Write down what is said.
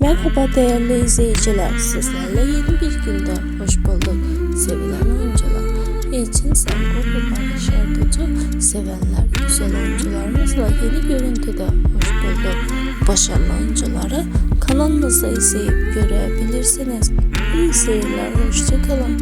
Merhaba değerli izleyiciler. Sizlerle yeni bir günde hoş bulduk. Sevilen oyuncular. Elçin Sanko ve Barış Erdoğdu sevenler güzel oyuncularımızla yeni görüntüde hoş bulduk. Başarılı oyuncuları kanalımızda izleyip görebilirsiniz. İyi seyirler, hoşçakalın.